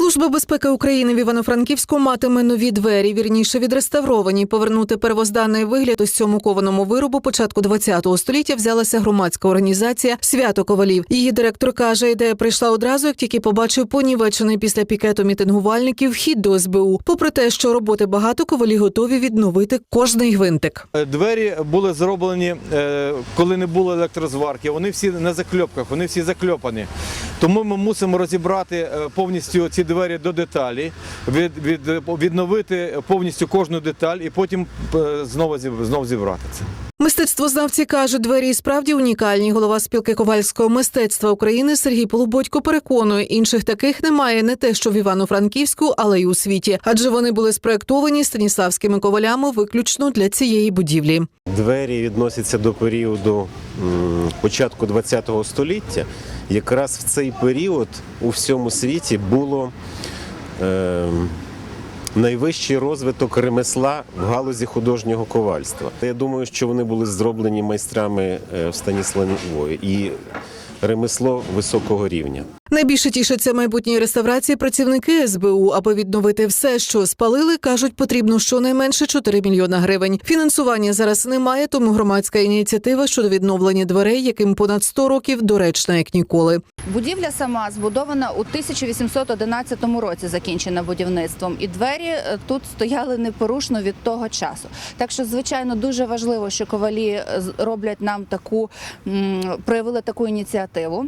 Служба безпеки України в Івано-Франківську матиме нові двері, вірніше відреставровані. Повернути первозданний вигляд ось цьому кованому виробу початку ХХ століття взялася громадська організація Свято Ковалів. Її директор каже, ідея прийшла одразу, як тільки побачив понівечений після пікету мітингувальників вхід до СБУ. Попри те, що роботи багато, ковалі готові відновити кожний гвинтик. Е, Двері були зроблені, е, коли не було електрозварки. Вони всі на закльопках, вони всі закльопані. Тому ми мусимо розібрати е, повністю ці двері до деталі, від, від, відновити повністю кожну деталь і потім е, знову, знову зібрати це. Мистецтвознавці кажуть, двері справді унікальні. Голова спілки ковальського мистецтва України Сергій Полубодько переконує, інших таких немає не те, що в Івано-Франківську, але й у світі, адже вони були спроектовані станіславськими ковалями виключно для цієї будівлі. Двері відносяться до періоду початку ХХ століття. Якраз в цей період у всьому світі було е, найвищий розвиток ремесла в галузі художнього ковальства. Я думаю, що вони були зроблені майстрами е, в Станіславові і ремесло високого рівня. Найбільше тішаться майбутній реставрації працівники СБУ. Аби відновити все, що спалили, кажуть, потрібно щонайменше 4 мільйона гривень. Фінансування зараз немає, тому громадська ініціатива щодо відновлення дверей, яким понад 100 років, доречна як ніколи. Будівля сама збудована у 1811 році, закінчена будівництвом, і двері е, тут стояли непорушно від того часу. Так що, звичайно, дуже важливо, що ковалі е, роблять нам таку проявили таку ініціативу.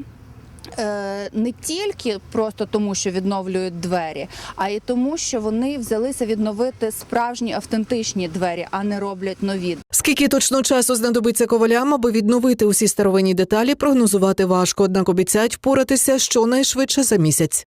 Е, Не тільки просто тому, що відновлюють двері, а й тому, що вони взялися відновити справжні автентичні двері, а не роблять нові. Скільки точно часу знадобиться ковалям, аби відновити усі старовинні деталі, прогнозувати важко. Однак обіцяють впоратися щонайшвидше за місяць.